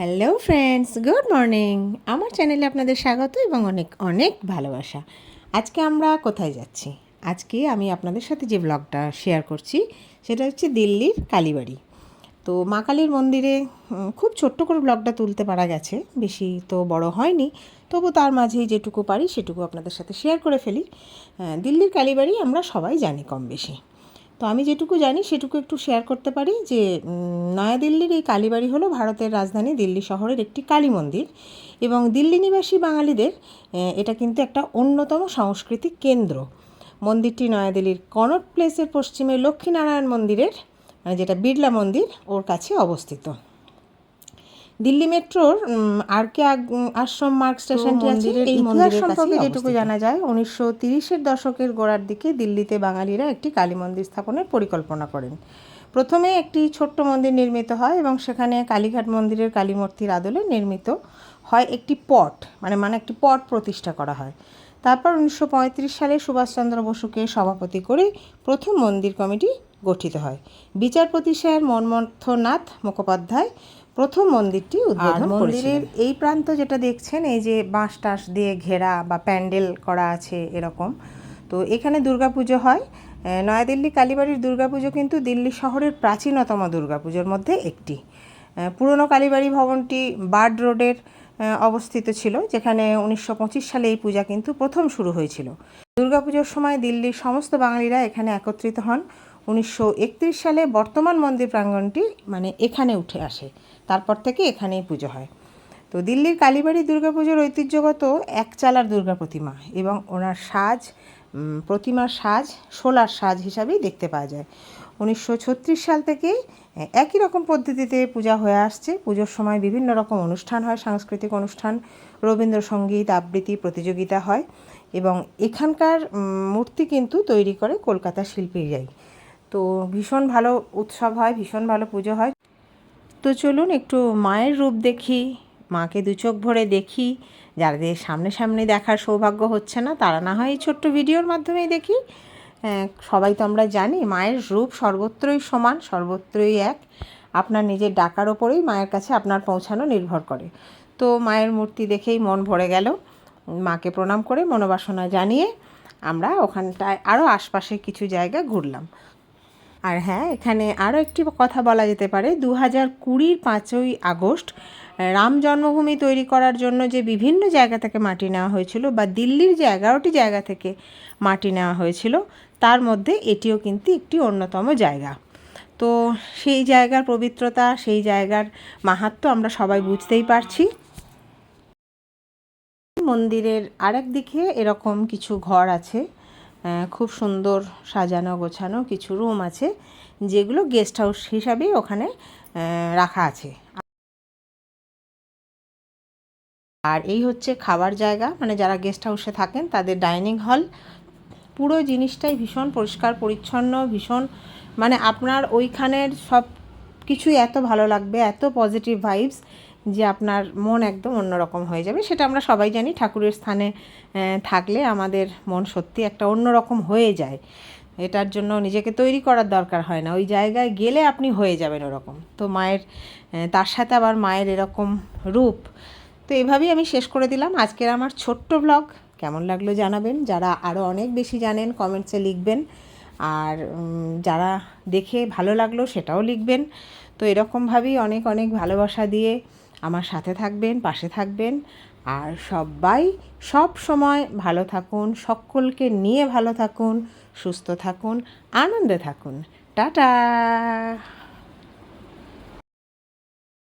Hello friends good morning আমার চ্যানেলে আপনাদের স্বাগত এবং অনেক অনেক ভালোবাসা। আজকে আমরা কোথায় যাচ্ছি? আজকে আমি আপনাদের সাথে যে ব্লগটা শেয়ার করছি, সেটা হচ্ছে দিল্লির কালীবাড়ি। তো মা কালীর মন্দিরে খুব ছোট্ট করে ব্লগটা তুলতে পারা গেছে। বেশি তো বড় হয়নি। তবু তার মাঝেই যেটুকু পারি, সেটুকু আপনাদের সাথে শেয়ার করে ফেলি। দিল্লির কালীবাড়ি আমরা সবাই জানি কম বেশি। তো আমি যেটুকু জানি, সেটুকু একটু শেয়ার করতে পারি যে নয়াদিল্লির এই কালীবাড়ি হলো ভারতের রাজধানী দিল্লি শহরের একটি কালী মন্দির এবং দিল্লি নিবাসী বাঙালিদের এটা কিন্তু একটা অন্যতম সাংস্কৃতিক কেন্দ্র। মন্দিরটি নয়াদিল্লির কনট প্লেসের পশ্চিমে লক্ষ্মীনারায়ণ মন্দিরের মানে যেটা বিড়লা মন্দির, ওর কাছে অবস্থিত। দিল্লি মেট্রোর আর কে আশ্রম মার্গ স্টেশনটি আছে? এই ইতিহাস সম্পর্কে যেটুকু জানা যায় উনিশশো তিরিশের দশকের গোড়ার দিকে দিল্লিতে বাঙালিরা একটি কালী মন্দির স্থাপনের পরিকল্পনা করেন। প্রথমে একটি ছোট্ট মন্দির নির্মিত হয় এবং সেখানে কালীঘাট মন্দিরের কালীমূর্তির আদলে নির্মিত হয় একটি পট মানে মানে একটি পট প্রতিষ্ঠা করা হয়। তারপর উনিশশো পঁয়ত্রিশ সালে সুভাষচন্দ্র বসুকে সভাপতি করে প্রথম মন্দির কমিটি গঠিত হয়। বিচারপতি স্যার মন্মথনাথ মুখোপাধ্যায় প্রথম মন্দিরটি উদ্বোধন মন্দিরের এই প্রান্ত যেটা দেখছেন এই যে বাঁশ টাস দিয়ে ঘেরা বা প্যান্ডেল করা আছে এরকম। তো এখানে দুর্গাপুজো হয়। নয়াদিল্লি কালীবাড়ির দুর্গাপুজো কিন্তু দিল্লি শহরের প্রাচীনতম দুর্গাপুজোর মধ্যে একটি। পুরনো কালীবাড়ি ভবনটি বার্ড রোডের অবস্থিত ছিল যেখানে উনিশশো পঁচিশ সালে এই পূজা কিন্তু প্রথম শুরু হয়েছিল। দুর্গাপুজোর সময় দিল্লির সমস্ত বাঙালিরা এখানে একত্রিত হন। উনিশশো একত্রিশ সালে বর্তমান মন্দির প্রাঙ্গণটি মানে এখানে উঠে আসে। তারপর থেকে এখানেই পুজো হয়। তো দিল্লির কালীবাড়ি দুর্গাপুজোর ঐতিহ্যগত একচালার দুর্গা প্রতিমা এবং ওনার সাজ প্রতিমার সাজ, সোলার সাজ হিসাবেই দেখতে পাওয়া যায়। উনিশশো ছত্রিশ সাল থেকে একই রকম পদ্ধতিতে পূজা হয়ে আসছে। পুজোর সময় বিভিন্ন রকম অনুষ্ঠান হয়, সাংস্কৃতিক অনুষ্ঠান, রবীন্দ্রসঙ্গীত, আবৃত্তি, প্রতিযোগিতা হয় এবং এখানকার মূর্তি কিন্তু তৈরি করে কলকাতার শিল্পীরাই। তো ভীষণ ভালো উৎসব হয় ভীষণ ভালো পুজো হয়। তো চলুন একটু মায়ের রূপ দেখি মাকে দু চোখ ভরে দেখি। যাদের সামনে সামনে দেখার সৌভাগ্য হচ্ছে না তারা না হয় এই ছোট্ট ভিডিওর মাধ্যমেই দেখি। হ্যাঁ, সবাই তো আমরা জানি মায়ের রূপ সর্বত্রই সমান সর্বত্রই এক। আপনার নিজের ডাকার ওপরেই মায়ের কাছে আপনার পৌঁছানো নির্ভর করে। তো মায়ের মূর্তি দেখেই মন ভরে গেল। মাকে প্রণাম করে মনোবাসনা জানিয়ে আমরা ওখানটায় আরও আশপাশে কিছু জায়গা ঘুরলাম। আর হ্যাঁ এখানে আরও একটি কথা বলা যেতে পারে। দু হাজার কুড়ির পাঁচই আগস্ট, রাম জন্মভূমি তৈরি করার জন্য যে বিভিন্ন জায়গা থেকে মাটি নেওয়া হয়েছিল বা দিল্লির যে এগারোটি জায়গা থেকে মাটি নেওয়া হয়েছিল, তার মধ্যে এটিও কিন্তু একটি অন্যতম জায়গা। তো সেই জায়গার পবিত্রতা, সেই জায়গার মাহাত্ম্য আমরা সবাই বুঝতেই পারছি। মন্দিরের আরেক দিকে এরকম কিছু ঘর আছে। খুব সুন্দর সাজানো গোছানো কিছু রুম আছে, যেগুলো গেস্ট হাউস হিসাবে ওখানে রাখা আছে। আর এই হচ্ছে খাবার জায়গা মানে যারা গেস্ট হাউসে থাকেন তাদের ডাইনিং হল পুরো জিনিসটাই ভীষণ পরিষ্কার, পরিচ্ছন্ন, ভীষণ মানে আপনার ওইখানের সব কিছুই এত ভালো লাগবে, এত পজিটিভ ভাইবস যে আপনার মন একদম অন্যরকম হয়ে যাবে। সেটা আমরা সবাই জানি, ঠাকুরের স্থানে থাকলে আমাদের মন সত্যি একটা অন্যরকম হয়ে যায়। এটার জন্য নিজেকে তৈরি করার দরকার হয় না। ওই জায়গায় গেলে আপনি হয়ে যাবেন ওরকম। তো মায়ের তার সাথে আবার মায়ের এরকম রূপ। তো এভাবেই আমি শেষ করে দিলাম। আজকের আমার ছোট্ট ব্লগ। কেমন লাগল জানাবেন। যারা আরও অনেক বেশি জানেন কমেন্টসে লিখবেন। আর যারা দেখে ভালো লাগল সেটাও লিখবেন। তো এরকমভাবেই অনেক অনেক ভালোবাসা দিয়ে আমার সাথে থাকবেন, পাশে থাকবেন। আর সবাই সব সময় ভালো থাকুন, সকলকে নিয়ে ভালো থাকুন, সুস্থ থাকুন, আনন্দে থাকুন। টাটা!